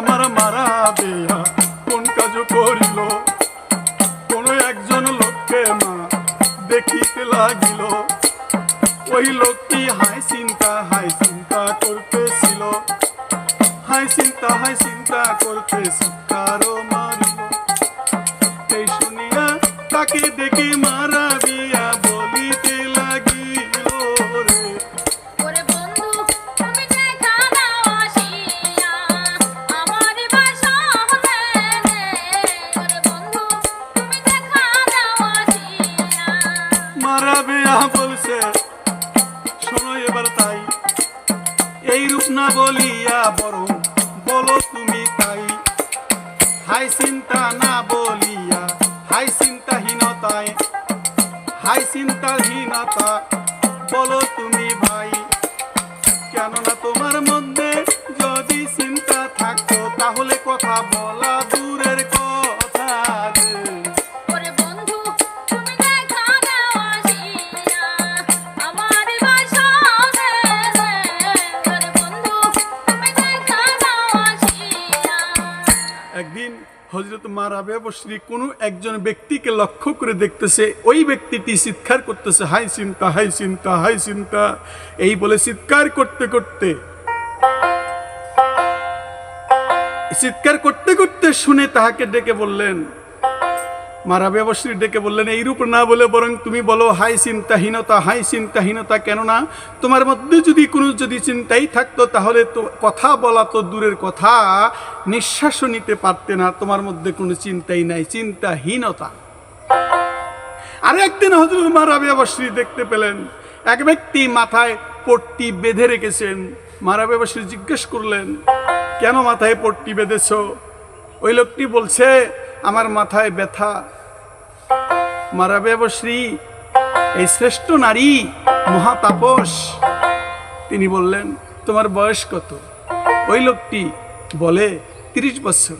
আমার মারা দিয়া কোন কাজ করিল? কোন একজন লোককে মা দেখিতে লাগিল। ওই লোকটি হাই চিন্তা হাই চিন্তা করতেছিল। হাই চিন্তা হাই চিন্তা করতেছিল। এই রূপ না বলিয়া বরং বলো তুমি তাই। হাই চিন্তা না বলিয়া, হাই চিন্তাহীনতায়, হাই চিন্তাহীনতা, বলো মারাবে বসরি কোনো একজন ব্যক্তিকে লক্ষ্য করে দেখতেছে, ওই ব্যক্তিটি চিৎকার করতেছে, হাই চিন্তা হাই চিন্তা হাই চিন্তা। এই বলে চিৎকার করতে করতে, চিৎকার করতে করতে শুনে তাহাকে ডেকে বললেন মারাবে বসরি ডেকে বললেন, এইরূপ না বলে বরং তুমি বলো, হাই চিন্তাহীনতা হাই চিন্তাহীনতা কেননা তোমার মধ্যে যদি কোনো যদি চিন্তাই থাকতো তাহলে তো কথা বলা তো দূরের কথা। নিঃশ্বাসও নিতে পারতে না, তোমার মধ্যে কোনো চিন্তাই নাই, চিন্তাহীনতা। আর একদিন হজরত মারাবে বসরি দেখতে পেলেন, এক ব্যক্তি মাথায় পট্টি বেঁধে রেখেছেন। মারাবে বসরি জিজ্ঞেস করলেন, কেন মাথায় পট্টি বেঁধেছ? ওই লোকটি বলছে আমার মাথায় ব্যথা। মারাবে বশ্রী এই শ্রেষ্ঠ নারী মহাতাপস। তিনি বললেন, তোমার বয়স কত? ওই লোকটি বলে, তিরিশ বছর।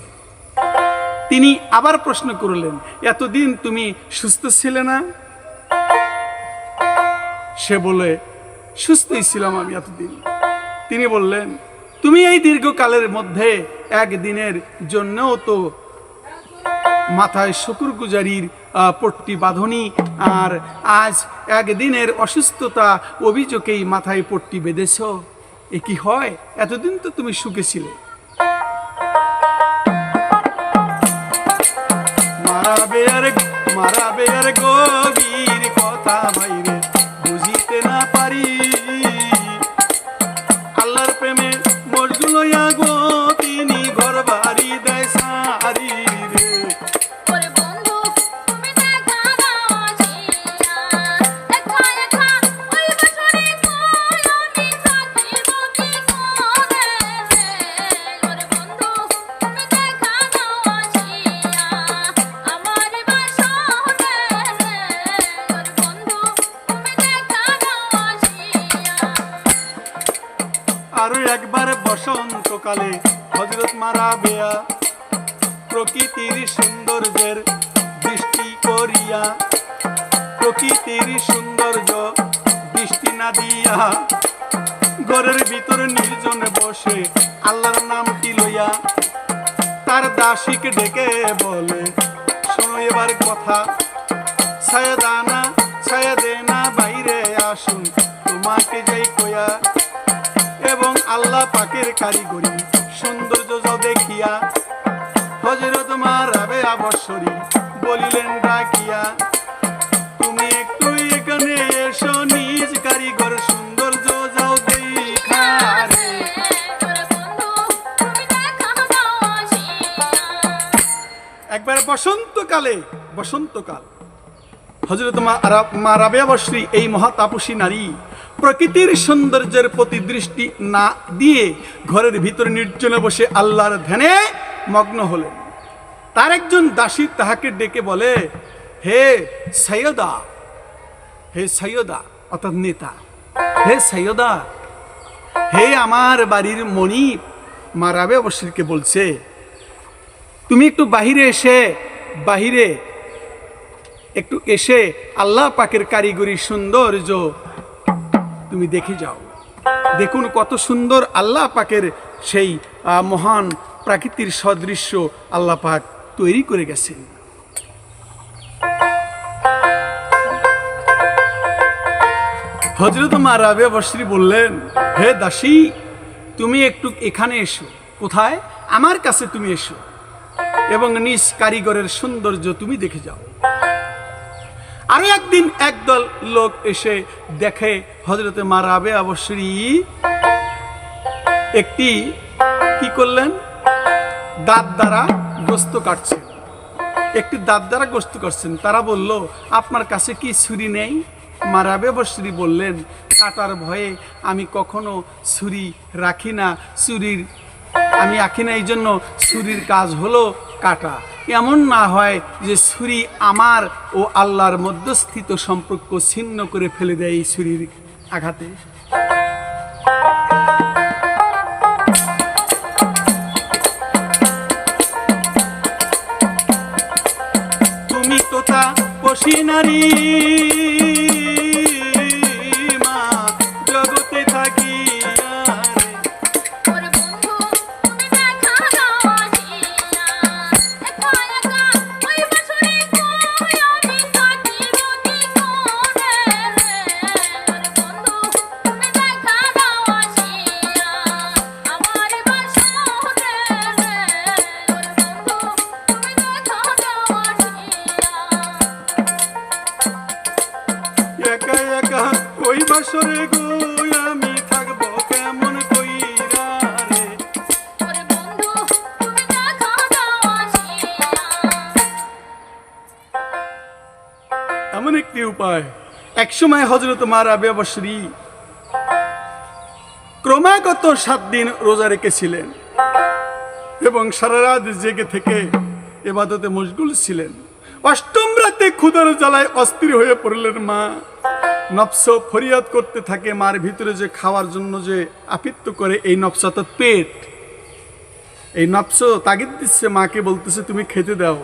তিনি আবার প্রশ্ন করলেন, এতদিন তুমি সুস্থ ছিলে না? সে বলে, সুস্থই ছিলাম আমি এতদিন। তিনি বললেন, তুমি এই দীর্ঘকালের মধ্যে একদিনের জন্যও তো মাথায় শুকুর গুজারির পট্টি বাঁধনি। আর আজ একদিনের অসুস্থতা অভিযোগেই মাথায় পট্টি বেঁধেছ। এ কি হয়? এতদিন তো তুমি সুখে ছিলে। মারাবে আর মারাবে আর গভীর কথা এবার কথা। ছায়া দেনা বাইরে আসুন, তোমাকে যাই কয়া এবং আল্লাহ পাকের কারিগরি, সৌন্দর্য দেখিয়া। হজরত মারাবে আবসরী বলিলেন, ডাকিয়া, তুমি একটু এখানে এসো, নিজ কারিগর সৌন্দর্য যাও দেখা রে। ওরে একবার বসন্তকালে। হজরত মা- রা- মা রাবেয়া এই মহাতাপসী নারী প্রকৃতির সৌন্দর্যের প্রতি দৃষ্টি না দিয়ে ঘরের ভিতরে নির্জনে বসে আল্লাহর ধ্যানে মগ্ন হলেন। তার একজন দাসী তাহাকে ডেকে বলে, হে সৈয়দা হে সৈয়দা, অর্থাৎ নেতা, হে সৈয়দা, হে আমার বাড়ির মণি মা রাবে বশ্রীকে বলছে, তুমি একটু বাহিরে এসে বাহিরে। একটু এসে আল্লাহ পাকের কারিগরি সৌন্দর্য তুমি দেখে যাও। দেখুন কত সুন্দর আল্লাহ পাকের সেই মহান প্রাকৃতির সদৃশ্য আল্লাহ পাক তৈরি করে গেছেন। হজরত মা রাবিয়া বসরি বললেন, হে দাসী, তুমি একটু এখানে এসো। কোথায়? আমার কাছে তুমি এসো। এবং নিজ কারিগরের সৌন্দর্য তুমি দেখে যাও। আরও একদিন একদল লোক এসে দেখে হজরতে মা রাবে অবশ্যই একটি কি করলেন? দাঁত দ্বারা গোস্ত কাটছেন। একটি দাঁত দ্বারা গোস্ত করছেন তারা বলল, আপনার কাছে কি ছুরি নেই? মারাবে বশ্রী বললেন, কাটার ভয়ে আমি কখনো ছুরি রাখি না। ছুরির, আমি রাখি না। এই জন্য ছুরির কাজ হলো কাটা। এমন না হয় যে ছুরি আমার ও আল্লাহর মধ্যস্থিত সম্পর্ক ছিন্ন করে ফেলে দেয় এই ছুরির আঘাতে। তুমি তোতা পশি নারী। মা রাবিয়া বসরি ক্রমাগত সাত দিন রোজা রেখেছিলেন এবং সারা রাত জেগে থেকে এবাদতে মশগুল ছিলেন। অষ্টম রাতে ক্ষুদার জ্বালায় অস্থির হয়ে পড়লেন মা। নফস ফরিয়াদ করতে থাকে মার ভিতরে যে খাওয়ার জন্য যে আপিত্ত করে এই নফস অর্থাৎ পেট। এই নফস তাগিদ দিচ্ছে মাকে বলতেছে, তুমি খেতে দাও।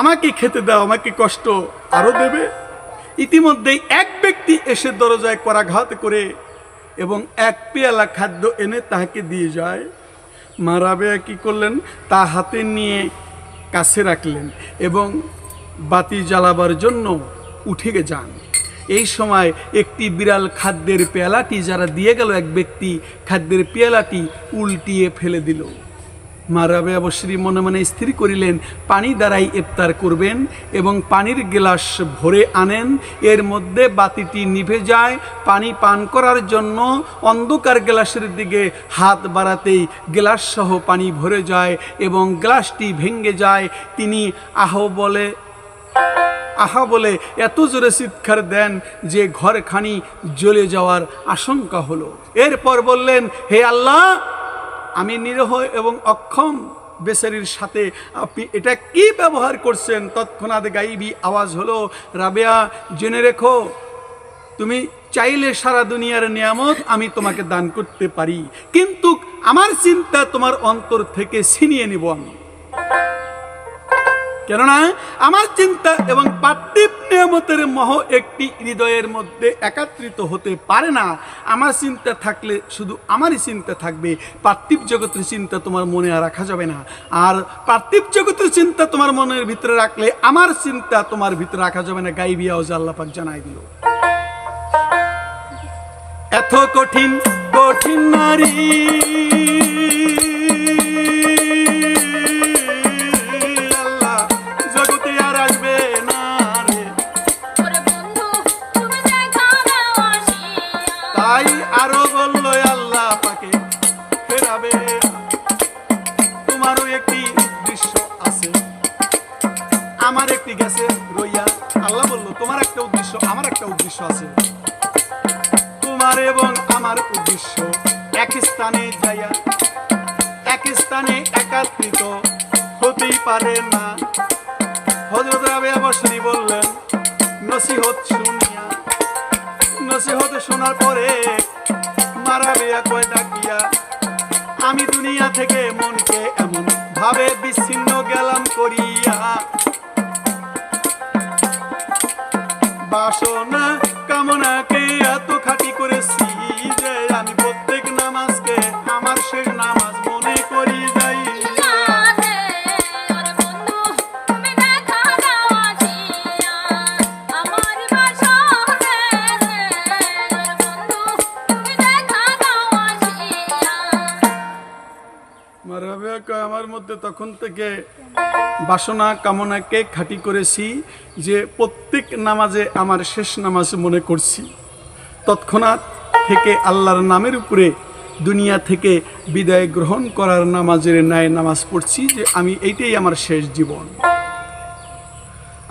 আমাকে খেতে দাও, আমাকে কষ্ট আরও দেবে। ইতিমধ্যেই এক ব্যক্তি এসে দরজায় করাঘাত করে এবং এক পেয়ালা খাদ্য এনে তাহাকে দিয়ে যায়। মা রাবেয়া কি করলেন? তা হাতে নিয়ে কাছে রাখলেন এবং বাতি জ্বালাবার জন্য উঠে যান। এই সময় একটি বিড়াল খাদ্যের পেয়ালাটি যারা দিয়ে গেল, এক ব্যক্তি খাদ্যের পেয়ালাটি উল্টিয়ে ফেলে দিল। মারাবে অবশ্যই মনে মনে স্থির করিলেন, পানি দ্বারাই ইফতার করবেন এবং পানির গ্লাস ভরে আনেন। এর মধ্যে বাতিটি নিভে যায়, পানি পান করার জন্য অন্ধকার গ্লাসের দিকে হাত বাড়াতেই গ্লাস সহ পানি ভরে যায় এবং গ্লাসটি ভেঙে যায়। তিনি আহ বলে, আহা বলে এত জোরে চিৎকার দেন যে ঘরখানি জ্বলে যাওয়ার আশঙ্কা হলো। এরপর বললেন, হে আল্লাহ আমি নিরহ এবং অক্ষম বেচারির সাথে আপনি এটা কি ব্যবহার করছেন? তৎক্ষণাৎ গাইবি আওয়াজ হলো, রাবেয়া, জেনে রেখো, তুমি চাইলে সারা দুনিয়ার নিয়ামত আমি তোমাকে দান করতে পারি, কিন্তু আমার চিন্তা তোমার অন্তর থেকে ছিনিয়ে নিব আমি। কেননা আমার চিন্তা এবং পার্থিব নিয়ামতের মহ একটি হৃদয়ের মধ্যে একাত্রিত হতে পারে না। আমার চিন্তা থাকলে শুধু আমারই চিন্তা থাকবে। পার্থিব জগতের চিন্তা তোমার মনে আর রাখা যাবে না। আর পার্থিব জগতের চিন্তা তোমার মনের ভিতরে রাখলে আমার চিন্তা তোমার ভিতরে রাখা যাবে না। গাইবিয়া ও আল্লাপাক জানাই দিল। এত কঠিন কঠিন নারী। আমার একটি গেছে রইয়া। আল্লাহ বলল, তোমার একটা উদ্দেশ্য, আমার একটা উদ্দেশ্য আছে। তোমার এবং আমার উদ্দেশ্য এক স্থানে যাইয়া, এক স্থানে একাত্রিত হতেই পারে না। হজরত রাবে বসরি বললেন, নসিহত শুনিয়া, নসিহত শোনার পরে মারা বেয়া কয় ডাকিয়া আমি দুনিয়া থেকে মনকে এমন ভাবে বিচ্ছিন্ন গেলাম করিয়া। বাসনা কামনাকে তখন থেকে বাসনা কামনাকে খাঁটি করেছি যে প্রত্যেক নামাজে আমার শেষ নামাজ মনে করছি। তৎক্ষণাৎ থেকে আল্লাহর নামের উপরে দুনিয়া থেকে বিদায় গ্রহণ করার নামাজের ন্যায় নামাজ পড়ছি যে আমি এইটাই আমার শেষ জীবন।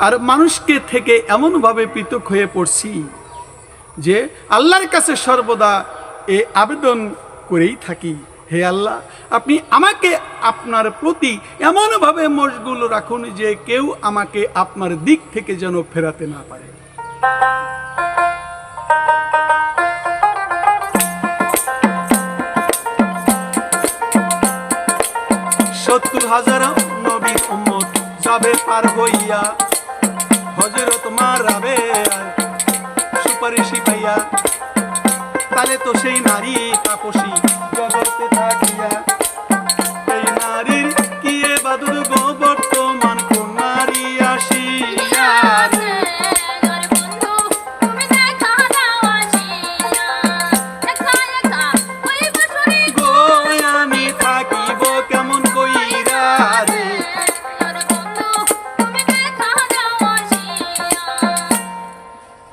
আর মানুষকে থেকে এমনভাবে পৃথক হয়ে পড়ছি যে আল্লাহর কাছে সর্বদা এ আবেদন করেই থাকি। হে আল্লাহ, আপনি আমাকে আপনার প্রতি এমনভাবে মশগুল রাখুন যে কেউ আমাকে আপনার দিক থেকে যেন ফেরাতে না পারে। সত্তর হাজার নবীর উম্মত যাবে পার হইয়া হজরত মারাবে সুপারিশি পাইয়া তাহলে তো সেই নারী তাপসী। জগতে থাকিয়া এই নারীর কি এ বাদুর গো বর্তমান কোন নারী আসিয়া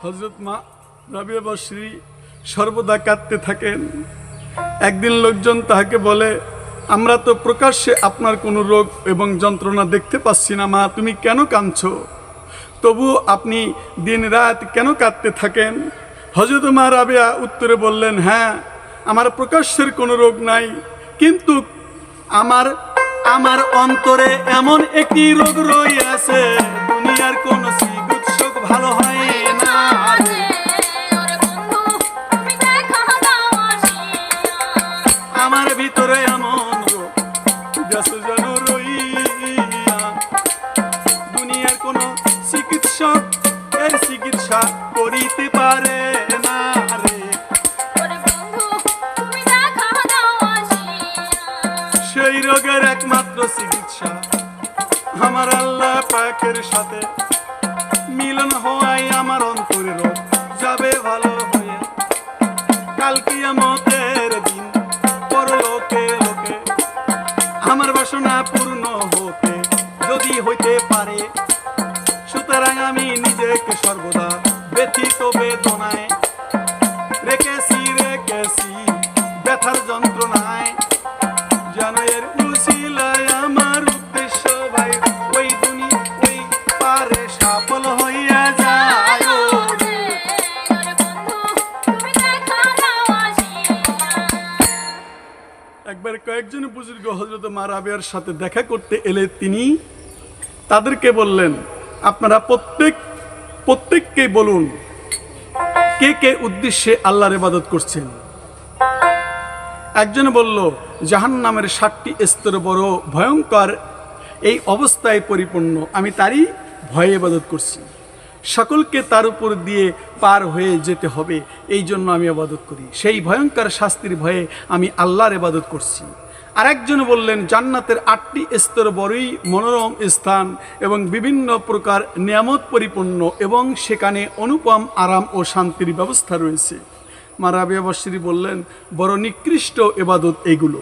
হজরত মা রাবিয়া বশ্রী সর্বদা কাঁদতে থাকেন। একদিন লোকজন তাহাকে বলে, আমরা তো প্রকাশ্যে আপনার কোনো রোগ এবং যন্ত্রণা দেখতে পাচ্ছি না মা, তুমি কেন কাঁদছো? তবু আপনি দিন রাত কেন কাঁদতে থাকেন? হজরত মা রাবিয়া উত্তরে বললেন হ্যাঁ আমার প্রকাশ্যের কোনো রোগ নাই, কিন্তু আমার আমার অন্তরে এমন একটি রোগ রইয়াছে দুনিয়ার কোন ভালো হয় ভিতরে এমন রোগ রইয়া। দুনিয়ার কোন চিকিৎসক এর চিকিৎসা করিতে পারে না রে। ওরে বন্ধু তুমি দেখা দাও আসিয়া। সেই রোগের একমাত্র চিকিৎসা আমার আল্লাহ পাকের সাথে মিলন হওয়াই আমার অন্তরের যাবে ভালো হয়ে কাল কিয়ামতের পারে। সুতরাং আমি নিজেকে সর্বদা ব্যথিত বেদনায় রেখেছি রেখেছি ব্যথার যন্ত্রণায়। যেন উশিলায় আমার উদ্দেশ্য ভাই ওই দুনি ওই পারে সফল হইয়া যায়। ও রে। ওরে বন্ধু তুমি দেখা দাও আসিয়া। একবার কয়েকজন বুজুর্গ হজরত মা রাবিয়ার সাথে দেখা করতে এলে তিনি তাদেরকে বললেন, আপনারা প্রত্যেক প্রত্যেককে বলুন, কে কে উদ্দেশ্যে আল্লাহর ইবাদত করছেন? একজন বলল জাহান নামের ষাটটি স্তর বড় ভয়ঙ্কর, এই অবস্থায় পরিপূর্ণ, আমি তারই ভয়ে ইবাদত করছি। সকলকে তার উপর দিয়ে পার হয়ে যেতে হবে এই জন্য আমি আবাদত করি। সেই ভয়ঙ্কর শাস্তির ভয়ে আমি আল্লাহর ইবাদত করছি। আরেকজন বললেন, জান্নাতের আটটি স্তর বড়ই মনোরম স্থান এবং বিভিন্ন প্রকার নিয়ামত পরিপূর্ণ এবং সেখানে অনুপম, আরাম ও শান্তির ব্যবস্থা রয়েছে। মা রাবিয়া বললেন, বড় নিকৃষ্ট এবাদত এগুলো।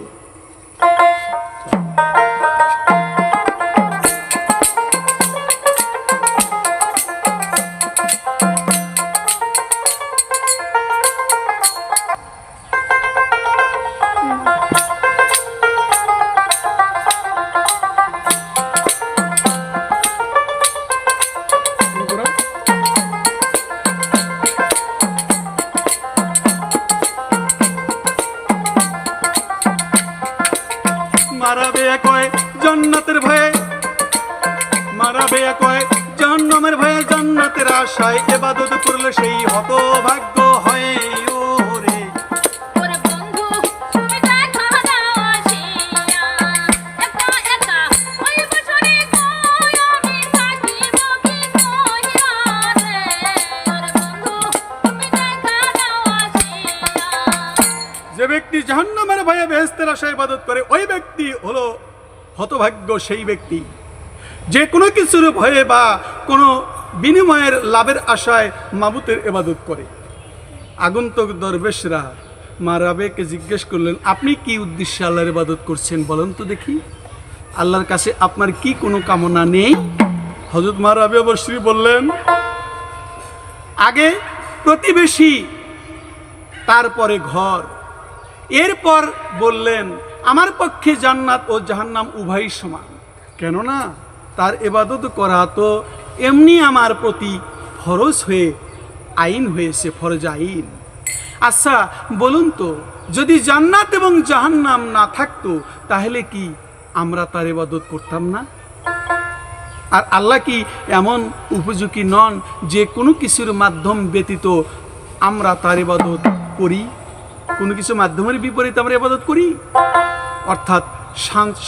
জাহান্নামের ভয়ে বেহেস্তের আশায় ইবাদত করে ওই ব্যক্তি হলো হতভাগ্য সেই ব্যক্তি। যে কোনো কিছুর ভয়ে বা কোনো বিনিময়ের লাভের আশায় মাবুতের ইবাদত করে। আগন্তুক দরবেশরা মা রাবেকে জিজ্ঞেস করলেন, আপনি কি উদ্দেশ্যে আল্লাহর ইবাদত করছেন বলেন তো দেখি। আল্লাহর কাছে আপনার কি কোনো কামনা নেই? হজরত মারাবি অবশ্রী বললেন, আগে প্রতিবেশী, তারপরে ঘর। এরপর বললেন, আমার পক্ষে জান্নাত ও জাহান্নাম উভয়ই সমান। কেননা তার এবাদত করা তো এমনি আমার প্রতি ফরজ হয়ে, আইন হয়েছে ফরজ আইন। আচ্ছা বলুন তো, যদি জান্নাত এবং জাহান্নাম না থাকতো, তাহলে কি আমরা তার এবাদত করতাম না? আর আল্লাহ কি এমন উপযোগী নন যে কোনো কিছুর মাধ্যম ব্যতীত আমরা তার ইবাদত করি? কোনো কিছু মাধ্যমের বিপরীতে আমরা ইবাদত করি। অর্থাৎ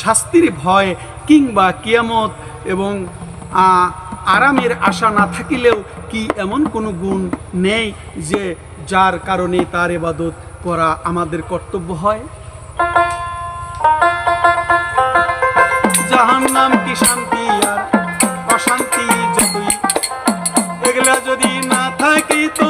শাস্তির ভয় কিংবা কিয়ামত এবং আরামের আশা না থাকিলেও কি এমন কোনো গুণ নেই যে যার কারণে তার ইবাদত করা আমাদের কর্তব্য হয়? জাহান্নাম কি শান্তি আর অশান্তি যতই এগুলা যদি না থাকি তো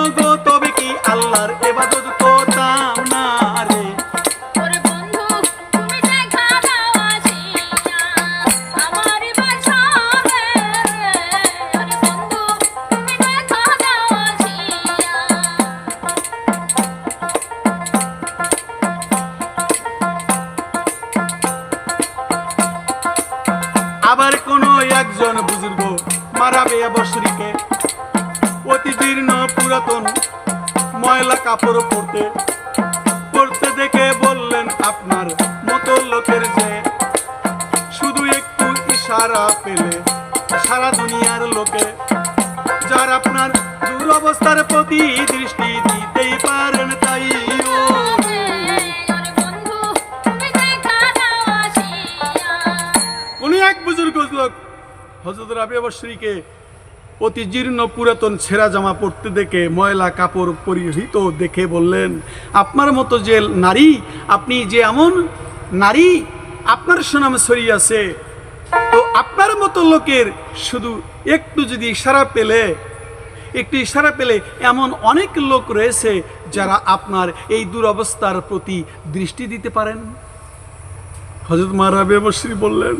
এক বুজুর্গ লোক হজরত রাবি অবশ্রীকে অতি জীর্ণ পুরাতন ছেঁড়া জামা পরতে দেখে ময়লা কাপড় পরিহিত দেখে বললেন, আপনার মতো যে নারী, আপনি যে এমন নারী, আপনার সুনাম ছড়িয়েছে তো আপনার মতো লোকের শুধু একটু যদি ইশারা পেলে, একটু ইশারা পেলে এমন অনেক লোক রয়েছে যারা আপনার এই দুরবস্থার প্রতি দৃষ্টি দিতে পারেন। হজরত মারাবে বসরি বললেন,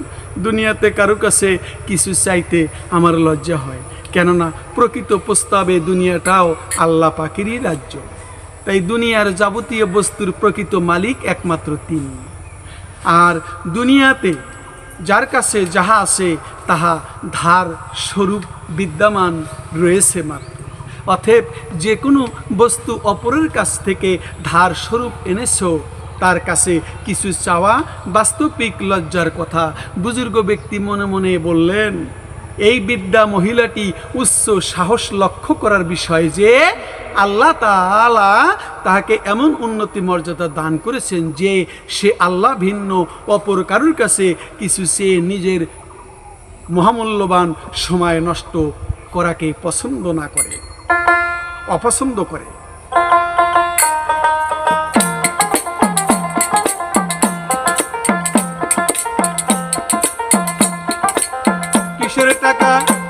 দুনিয়াতে কারও কাছে কিছু চাইতে আমার লজ্জা হয়, কেননা প্রকৃত প্রস্তাবে দুনিয়াটাও আল্লাহ পাকেরই রাজ্য। তাই দুনিয়ার যাবতীয় বস্তুর প্রকৃত মালিক একমাত্র তিনি। আর দুনিয়াতে যার কাছে যাহা আছে, তাহা ধার স্বরূপ বিদ্যমান রয়েছে মাত্র। অতএব যে কোনো বস্তু অপরের কাছ থেকে ধার স্বরূপ এনেছো তার কাছে কিছু চাওয়া বাস্তবিক লজ্জার কথা। বুজুর্গ ব্যক্তি মনে মনে বললেন, এই বিদ্যা মহিলাটি উচ্চ সাহস লক্ষ্য করার বিষয় যে আল্লাহ তাআলা তাহাকে এমন উন্নতি মর্যাদা দান করেছেন যে সে আল্লাহ ভিন্ন, অপর কারুর কাছে কিছু সে নিজের মহামূল্যবান সময় নষ্ট করাকে পছন্দ না করে। অপছন্দ করে।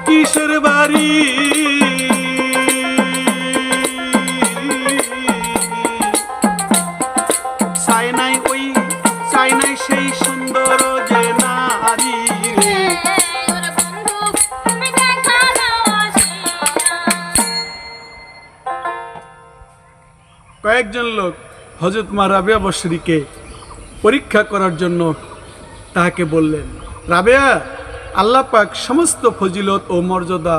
কিসের বাড়ি? সুন্দর কয়েকজন লোক হজরত মা রাবেয়া বসরিকে পরীক্ষা করার জন্য তাহাকে বললেন, রাবেয়া আল্লাহ পাক সমস্ত ফজিলত ও মর্যাদা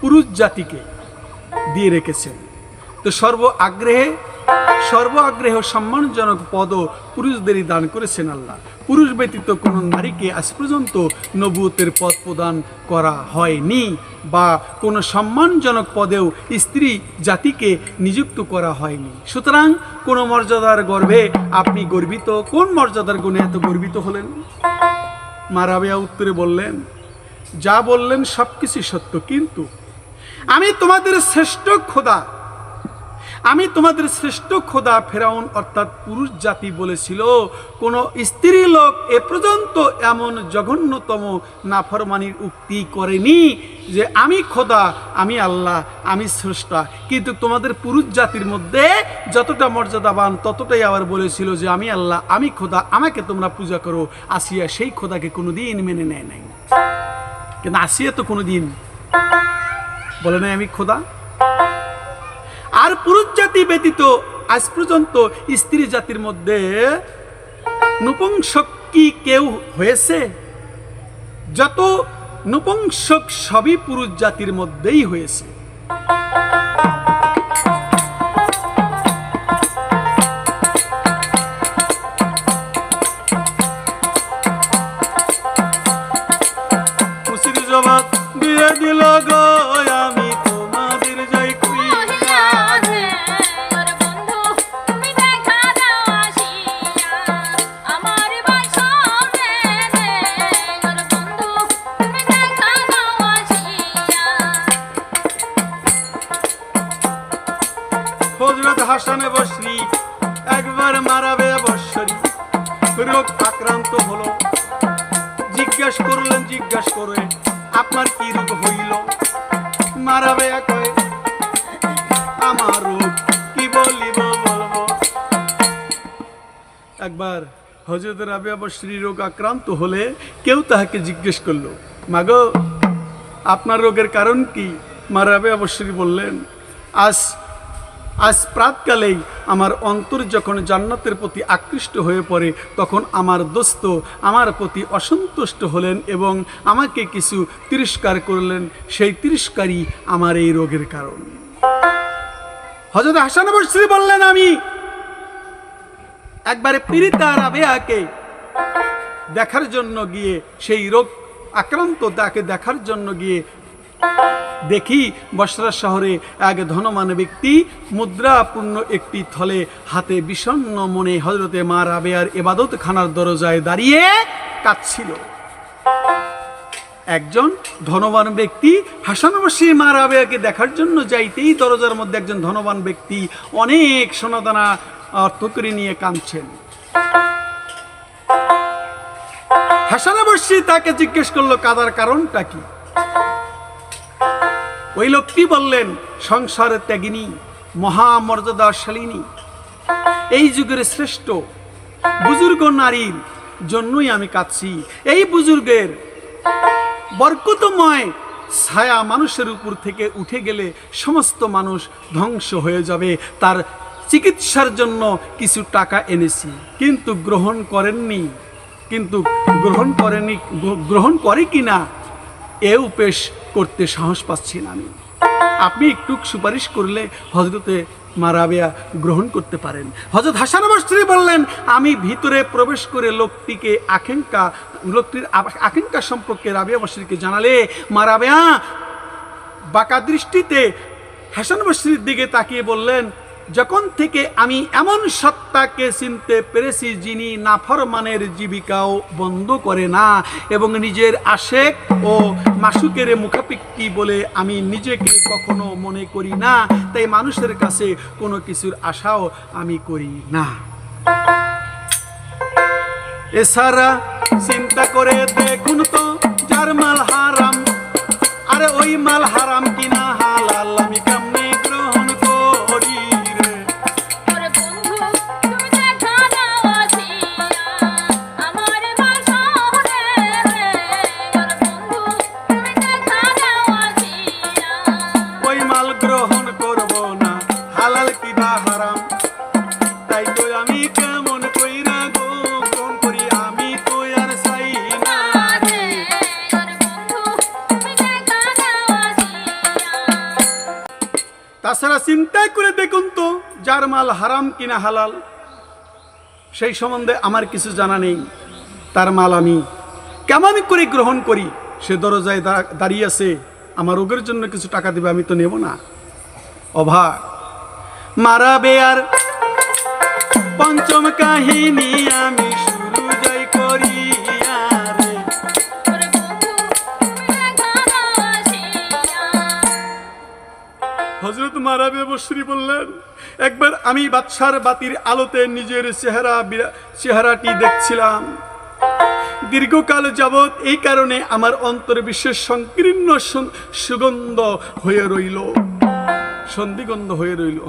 পুরুষ জাতিকে দিয়ে রেখেছেন। তো সর্ব আগ্রহে, সর্ব আগ্রহ সম্মানজনক পদ পুরুষদেরই দান করেছেন আল্লাহ। পুরুষ ব্যতীত কোনো নারীকে আজ পর্যন্ত নবুতের পদ প্রদান করা হয়নি বা কোনো সম্মানজনক পদেও স্ত্রী জাতিকে নিযুক্ত করা হয়নি। সুতরাং কোনো মর্যাদার গর্ভে আপনি গর্বিত, কোন মর্যাদার গুণে এত গর্বিত হলেন? মারাবিয়া উত্তরে বললেন যা বললেন সব কিছু সত্য কিন্তু আমি তোমাদের শ্রেষ্ঠ খোদা। আমি তোমাদের শ্রেষ্ঠ খোদা ফেরাউন অর্থাৎ পুরুষ জাতি বলেছিল, কোন স্ত্রী লোক এ পর্যন্ত এমন জঘন্যতম নাফরমানির উক্তি করেনি যে আমি খোদা, আমি আল্লাহ, আমি স্রষ্টা। কিন্তু তোমাদের পুরুষ জাতির মধ্যে যতটা মর্যাদাবান, ততটাই আবার বলেছিল যে আমি আল্লাহ, আমি খোদা, আমাকে তোমরা পূজা করো। আসিয়া সেই খোদাকে কোনোদিন মেনে নেয় নাই। কিন্তু আসিয়া তো কোনোদিন বলে নাই আমি খোদা? আর পুরুষ জাতি ব্যতীত আজ পর্যন্ত স্ত্রী জাতির মধ্যে নপুংসক কি কেউ হয়েছে? যত নুপুংসক সবই পুরুষ জাতির মধ্যেই হয়েছে। মারাবে রোগ আক্রান্ত হলো। জিজ্ঞাস করলেন, জিজ্ঞাস করে আপনার কি রোগ হইল? মারাবে আমার রোগ কি বলিব একবার হজরত রাবিয়া বসরি রোগ আক্রান্ত হলে কেউ তাহাকে জিজ্ঞেস করল, মাগো, আপনার রোগের কারণ কি? মা রাবে বললেন, আজ আজ প্রাতকালেই আমার অন্তর যখন জান্নাতের প্রতি আকৃষ্ট হয়ে পড়ে, তখন আমার দোস্ত আমার প্রতি অসন্তুষ্ট হলেন এবং আমাকে কিছু তিরস্কার করলেন। সেই তিরস্কারই আমার এই রোগের কারণ। হজরত হাসান বসরি বললেন, আমি একবারে পীড়িতা রাবেয়াকে দেখার জন্য গিয়ে, সেই রোগ আক্রান্ত তাকে দেখার জন্য গিয়ে দেখি বসরা শহরে এক ধনমান ব্যক্তি মুদ্রাপূর্ণ একটি থলে হাতে বিষণ্ণ মনে হজরতে মা রাবেয়ার এবাদত খানার দরজায় দাঁড়িয়ে কাঁদছিল। একজন ধনবান ব্যক্তি হাসানবাসী মা রাবেয়াকে দেখার জন্য যাইতেই দরজার মধ্যে একজন ধনবান ব্যক্তি অনেক সোনাদানা অর্থ করে নিয়ে কাঁদছেন। হাসানবাসী তাকে জিজ্ঞেস করল, কাদার কারণটা কি? ওই লোকটি বললেন, সংসার ত্যাগিনী মহামর্যাদাশালিনী এই যুগের শ্রেষ্ঠ বুজুর্গ নারীর জন্যই আমি কাঁদছি। এই বুজুর্গের বরকতময় ছায়া মানুষের উপর থেকে উঠে গেলে সমস্ত মানুষ ধ্বংস হয়ে যাবে। তার চিকিৎসার জন্য কিছু টাকা এনেছি, কিন্তু গ্রহণ করেননি। কিন্তু গ্রহণ করেনি, গ্রহণ করে কিনা? এও পেশ করতে সাহস পাচ্ছি না আমি। আপনি একটু সুপারিশ করলে হজরতে মারাবিয়া গ্রহণ করতে পারেন। হজরত হাসান মাস্ত্রী বললেন, আমি ভিতরে প্রবেশ করে লোকটিকে আকাঙ্ক্ষা, লোকটির আকাঙ্ক্ষা সম্পর্কে রাবিয়া মাস্ত্রীকে জানালে, মারাবিয়া বাঁকা দৃষ্টিতে হাসান মাস্ত্রীর দিকে তাকিয়ে বললেন যখন থেকে আমি এমন সত্তাকে চিনতে পেরেছি যিনি নাফরমানের জীবিকাও বন্ধ করে না এবং নিজের আশেক ও মাসুকের মুখাপিক্কি বলে আমি নিজেকে কখনো মনে করি না। তাই মানুষের কাছে কোনো কিছুর আশাও আমি করি না। এছাড়া চিন্তা করে দেখুন তো, যার মাল হারাম, আরে ওই মাল হারাম কিনা? তাছাড়া চিন্তা করে দেখুন তো, যার মাল হারাম কিনা হালাল, সেই সম্বন্ধে আমার কিছু জানা নেই। তার মাল আমি কেমন করে গ্রহণ করি, সে দরজায় দাঁড়িয়ে আছে, আমার রোগের জন্য কিছু টাকা দেবে, আমি তো নেব না। অভাব মারাবে আর পঞ্চম কাহিনী আমি শুরু মারাবে বসরি বললেন, একবার আমি বাদশার বাতির আলোতে নিজের চেহারা চেহারাটি দেখছিলাম। দীর্ঘকাল যাবৎ এই কারণে আমার অন্তরে বিশেষ সংকীর্ণ সুগন্ধ হয়ে রইল। সন্ধিগন্ধ হয়ে রইল।